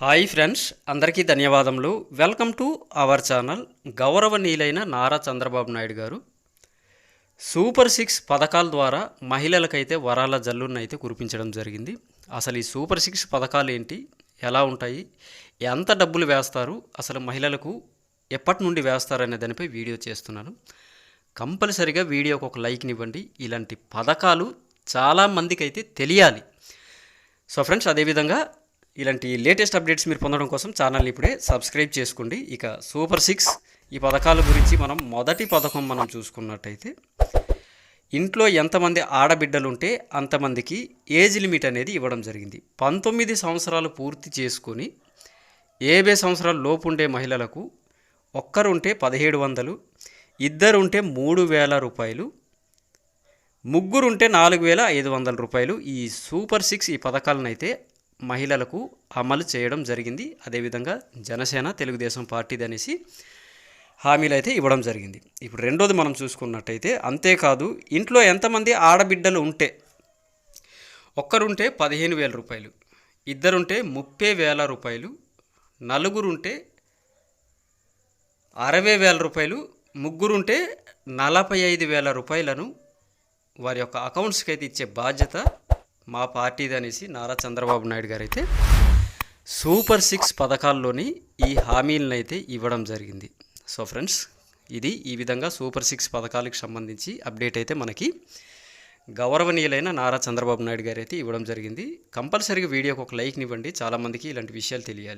Hi friends అందరికీ ధన్యవాదములు. Welcome to our channel. గౌరవనీయులైన నారా చంద్రబాబు నాయుడు గారు. సూపర్ సిక్స్ పథకాల ద్వారా మహిళలకైతే వరాల జల్లునైతే కురిపించడం జరిగింది. అసలు ఈ సూపర్ సిక్స్ పథకాలు ఏంటి? ఎలా ఉంటాయి? ఎంత డబ్బులు వేస్తారు? అసలు మహిళలకు ఎప్పటి నుండి వేస్తారనే దానిపై వీడియో చేస్తున్నాను. కంపల్సరిగా వీడియోకి ఒక లైక్నివ్వండి ఇలాంటి పథకాలు చాలామందికి అయితే తెలియాలి. సో ఫ్రెండ్స్ అదేవిధంగా ఇలాంటి లేటెస్ట్ అప్డేట్స్ మీరు పొందడం కోసం ఛానల్ని ఇప్పుడే సబ్స్క్రైబ్ చేసుకోండి. ఇక సూపర్ సిక్స్ ఈ పథకాల గురించి మనం మొదటి పథకం మనం చూసుకున్నట్టయితే ఇంట్లో ఎంతమంది ఆడబిడ్డలు ఉంటే అంతమందికి ఏజ్ లిమిట్ అనేది ఇవ్వడం జరిగింది. పంతొమ్మిది సంవత్సరాలు పూర్తి చేసుకొని ఏభై సంవత్సరాల లోపు ఉండే మహిళలకు ఒక్కరుంటే పదిహేడు వందలు ఇద్దరుంటే మూడు వేల రూపాయలు ముగ్గురుంటే నాలుగు వేల ఐదు వందల రూపాయలు ఈ సూపర్ సిక్స్ ఈ పథకాలను అయితే మహిళలకు అమలు చేయడం జరిగింది. అదేవిధంగా జనసేన తెలుగుదేశం పార్టీది అనేసి హామీలు అయితే ఇవ్వడం జరిగింది. ఇప్పుడు రెండోది మనం చూసుకున్నట్టయితే అంతేకాదు ఇంట్లో ఎంతమంది ఆడబిడ్డలు ఉంటే ఒక్కరుంటే పదిహేను వేల రూపాయలు ఇద్దరుంటే ముప్పై వేల రూపాయలు నలుగురుంటే అరవై వేల రూపాయలు ముగ్గురుంటే నలభై ఐదు వేల రూపాయలను వారి యొక్క అకౌంట్స్కి అయితే ఇచ్చే బాధ్యత మా పార్టీది అనేసి నారా చంద్రబాబు నాయుడు గారు అయితే సూపర్ సిక్స్ పథకాల్లోని ఈ హామీలను అయితే ఇవ్వడం జరిగింది. సో ఫ్రెండ్స్ ఇది ఈ విధంగా సూపర్ సిక్స్ పథకాలకు సంబంధించి అప్డేట్ అయితే మనకి గౌరవనీయులైన నారా చంద్రబాబు నాయుడు గారు అయితే ఇవ్వడం జరిగింది. కంపల్సరీగా వీడియోకి ఒక లైక్ని ఇవ్వండి చాలామందికి ఇలాంటి విషయాలు తెలియాలి.